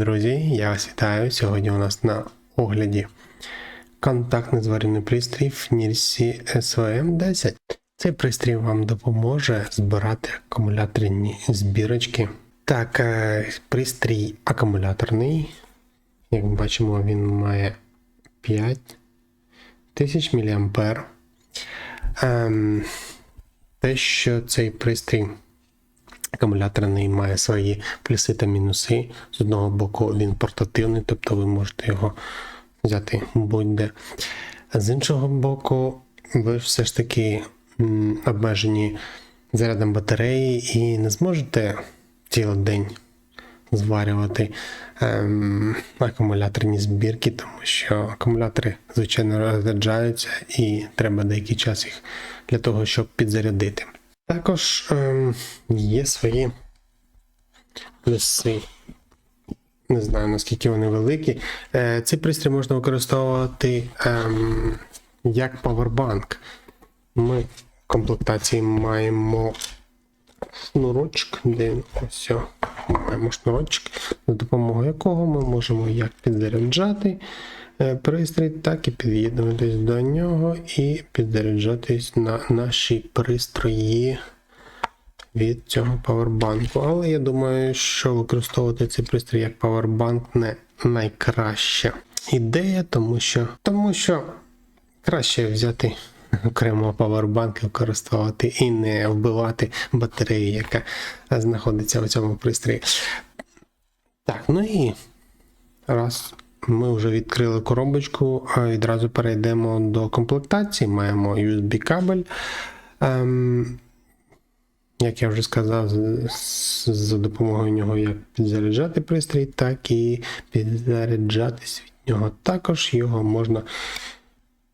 друзі! Я вас вітаю. Сьогодні у нас на огляді контактний зварювальний пристрій FNIRSI SOM10. Цей пристрій вам допоможе збирати акумуляторні збірочки. Так, е, пристрій акумуляторний. Як ми бачимо, він має 5000 мА. Ем, те, що цей пристрій акумуляторний має свої плюси та мінуси. З одного боку, він портативний, тобто ви можете його взяти будь-де. З іншого боку, ви все ж таки обмежені зарядом батареї і не зможете цілий день зварювати ем, акумуляторні збірки, тому що акумулятори, звичайно, розряджаються і треба деякий час їх для того, щоб підзарядити. Також ем, є свої плюси. Не знаю наскільки вони великі. Е, цей пристрій можна використовувати ем, як павербанк. Ми в комплектації маємо шнурочок, де ось маємо шнурочок, за допомогою якого ми можемо як підзаряджати пристрій, так і під'єднуватись до нього і підзаряджатись на наші пристрої від цього павербанку. Але я думаю, що використовувати цей пристрій як павербанк не найкраща ідея, тому що, тому що краще взяти окремо павербанк і використовувати і не вбивати батарею, яка знаходиться в цьому пристрої. Так, ну і раз ми вже відкрили коробочку, а відразу перейдемо до комплектації. Маємо USB-кабель. Ем, як я вже сказав, за допомогою нього як підзаряджати пристрій, так і підзаряджатись від нього. Також його можна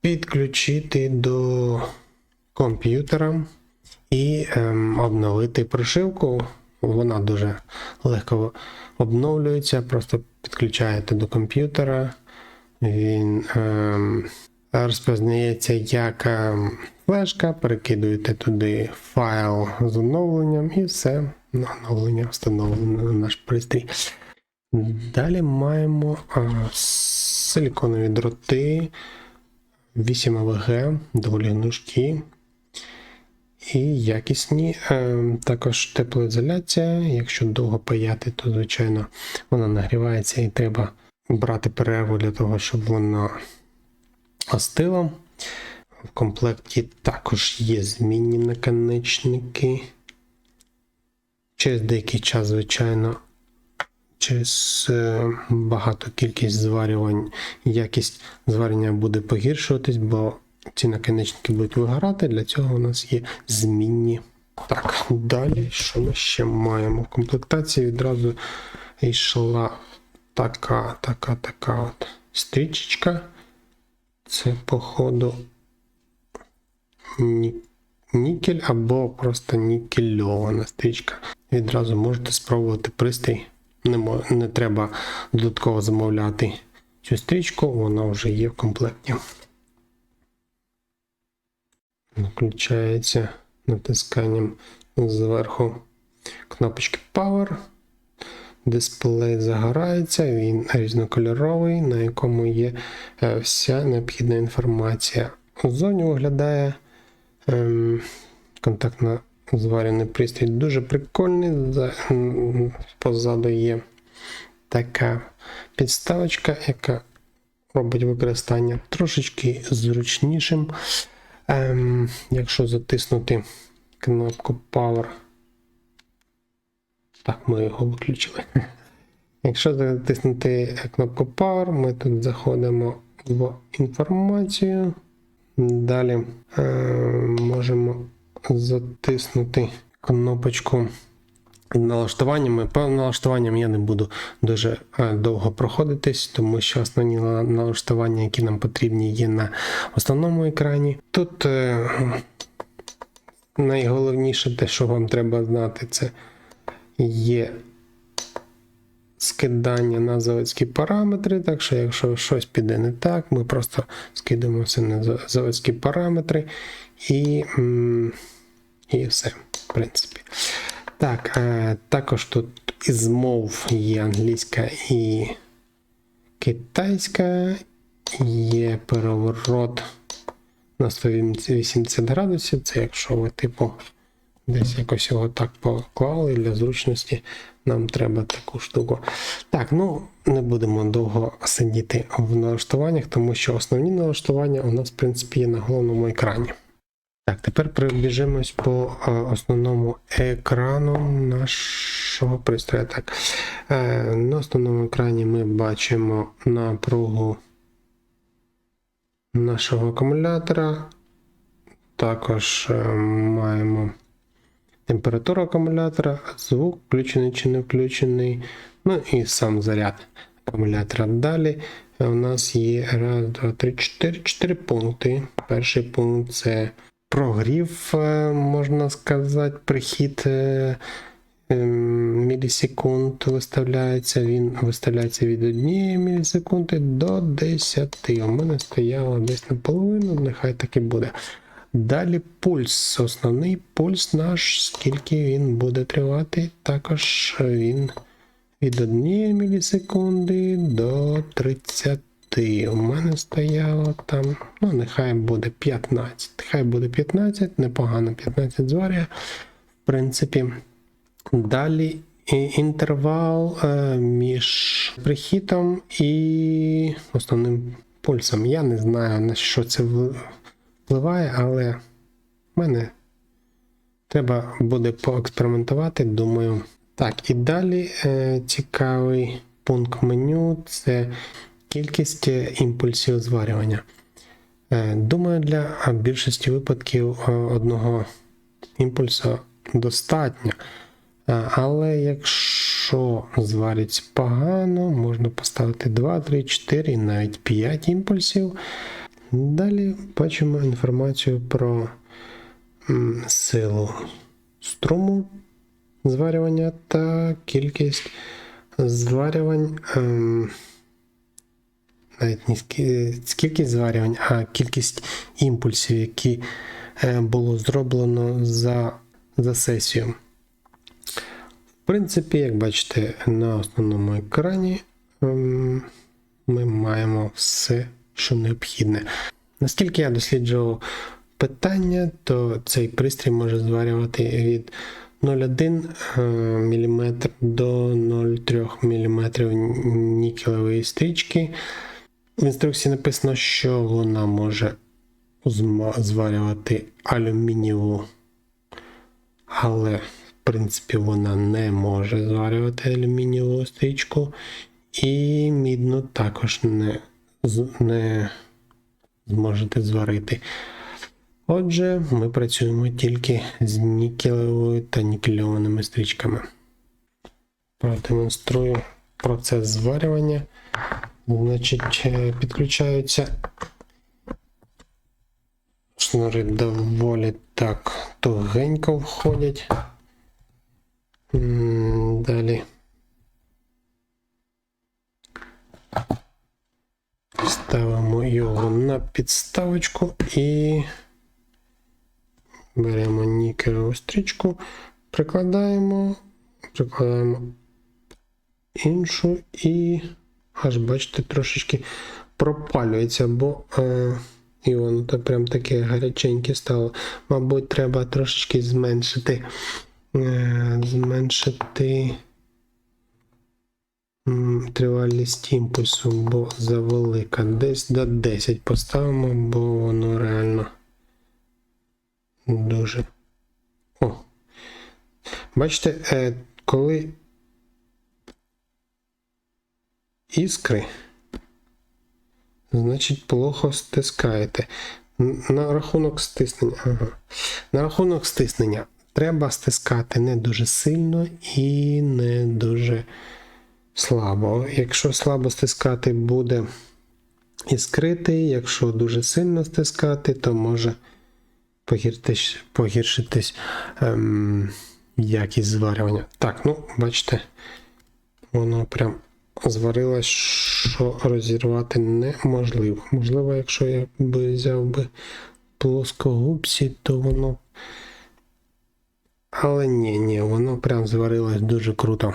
підключити до комп'ютера і ем, обновити прошивку. Вона дуже легко обновлюється, просто підключаєте до комп'ютера. Він ем, розпознається як ем, флешка, перекидуєте туди файл з оновленням і все. Оновлення встановлено на наш пристрій. Далі маємо а, силіконові дроти 8 АВГ, доволі гнучкі і якісні. Е, Також теплоізоляція. Якщо довго паяти, то звичайно вона нагрівається і треба брати перерву для того, щоб вона остила. В комплекті також є змінні наконечники. Через деякий час, звичайно, через е, багато кількість зварювань, якість зварення буде погіршуватись, бо ці наконечники будуть вигорати. Для цього у нас є змінні. Так, далі, що ми ще маємо? В комплектації відразу йшла така, така, така от стрічечка. Це, походу, ні- нікель або просто нікельована стрічка. Відразу можете спробувати пристрій. Не, не треба додатково замовляти цю стрічку, вона вже є в комплекті. Включається натисканням зверху кнопочки Power. Дисплей загорається, він різнокольоровий, на якому є е, вся необхідна інформація. Ззовні виглядає ем, контактно зварений пристрій дуже прикольний. Позаду є така підставочка, яка робить використання трошечки зручнішим. Ем, якщо затиснути кнопку Power. Так, ми його виключили. Якщо затиснути кнопку Power, ми тут заходимо в інформацію. Далі е, можемо затиснути кнопочку налаштуваннями. По налаштуванням я не буду дуже е, довго проходитись, тому що основні налаштування, які нам потрібні, є на основному екрані. Тут е, найголовніше те, що вам треба знати, це є скидання на заводські параметри. Так що, якщо щось піде не так, ми просто скидаємо все на заводські параметри і, і все, в принципі. Так, е, також тут із мов є англійська і китайська, є переворот на 180 градусів. Це якщо ви, типу, десь якось його так поклали для зручності, нам треба таку штуку. Так, ну не будемо довго сидіти в налаштуваннях, тому що основні налаштування у нас, в принципі, є на головному екрані. Так, тепер пробіжимось по е, основному екрану нашого пристрою. Так, е, на основному екрані ми бачимо напругу нашого акумулятора. Також е, маємо температуру акумулятора, звук включений чи не включений. Ну і сам заряд акумулятора. Далі у нас є раз, два, три, чотири, чотири пункти. Перший пункт це прогрів, е, можна сказати, прихід е, ем, мілісекунд виставляється. Він виставляється від 1 мілісекунди до 10. У мене стояло десь наполовину, нехай так і буде. Далі пульс. Основний пульс наш, скільки він буде тривати, також він від 1 мілісекунди до 30. У мене стояло там, ну, нехай буде 15. Нехай буде 15, непогано 15 зварює. В принципі, далі інтервал е, між прихітом і основним пульсом. Я не знаю, на що це впливає, але в мене треба буде поекспериментувати, думаю. Так, і далі е, цікавий пункт меню це кількість е, імпульсів зварювання. Е, Думаю, для більшості випадків е, одного імпульсу достатньо. Але якщо звариться погано, можна поставити 2, 3, 4 і навіть 5 імпульсів. Далі бачимо інформацію про силу струму зварювання та кількість зварювань. Навіть не скільки зварювань, а кількість імпульсів, які е, було зроблено за, за сесію. В принципі, як бачите, на основному екрані ем, ми маємо все, що необхідне. Наскільки я досліджував питання, то цей пристрій може зварювати від 0,1 мм до 0,3 мм нікелевої стрічки. В інструкції написано, що вона може зварювати алюмінієву, але в принципі вона не може зварювати алюмінієву стрічку, і мідну також не, не зможете зварити. Отже, ми працюємо тільки з нікелевою та нікельованими стрічками. Продемонструю процес зварювання. Значить, е, підключаються шнури доволі так тугенько входять. Далі. Ставимо його на підставочку і беремо нікелеву стрічку, прикладаємо, прикладаємо іншу і аж бачите, трошечки пропалюється, бо е, і воно то прям таке гаряченьке стало. Мабуть, треба трошечки зменшити, е, зменшити тривалість імпульсу, бо завелика. Десь до 10 поставимо, бо воно реально дуже. О. Бачите, е, коли іскри, значить, плохо стискаєте. На рахунок стиснення. Ага. На рахунок стиснення треба стискати не дуже сильно і не дуже слабо. Якщо слабо стискати, буде іскрити, якщо дуже сильно стискати, то може погіршитись ем, якість зварювання. Так, ну, бачите, воно прям зварилась, що розірвати неможливо. Можливо, якщо я би взяв би плоскогубці, то воно. Але ні, ні, воно прям зварилось дуже круто.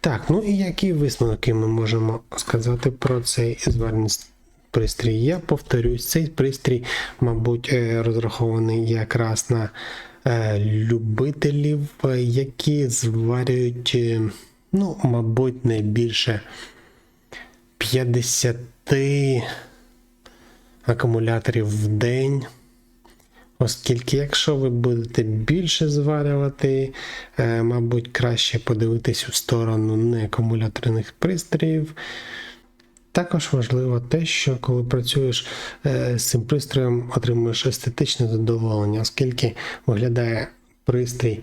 Так, ну і які висновки ми можемо сказати про цей зварність? Пристрій? Я повторюсь, цей пристрій, мабуть, е, розрахований якраз на е, любителів, е, які зварюють, ну, мабуть, не більше 50 акумуляторів в день. Оскільки, якщо ви будете більше зварювати, мабуть, краще подивитись у сторону неакумуляторних пристроїв. Також важливо те, що коли працюєш е, з цим пристроєм, отримуєш естетичне задоволення, оскільки виглядає пристрій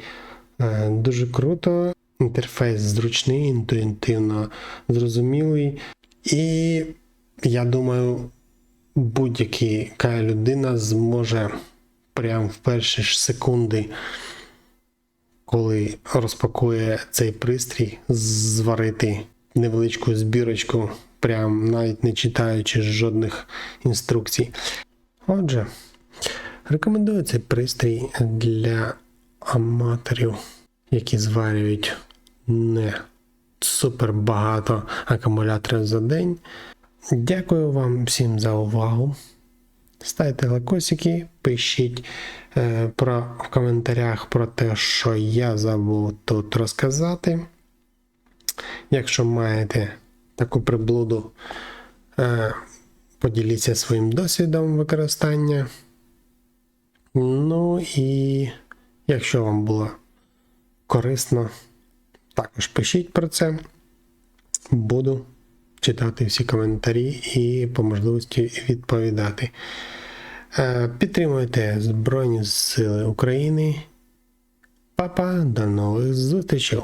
е, дуже круто, інтерфейс зручний, інтуїтивно зрозумілий. І я думаю, будь-яка людина зможе прямо в перші ж секунди, коли розпакує цей пристрій, зварити невеличку збірочку, прям навіть не читаючи жодних інструкцій. Отже, рекомендую цей пристрій для аматорів, які зварюють не супер багато акумуляторів за день. Дякую вам всім за увагу. Ставте лайкосики, пишіть е, про, в коментарях про те, що я забув тут розказати. Якщо маєте таку приблуду, е, поділіться своїм досвідом використання. Ну і якщо вам було корисно, також пишіть про це. Буду читати всі коментарі і по можливості відповідати. Е, Підтримуйте Збройні Сили України. Папа, до нових зустрічей!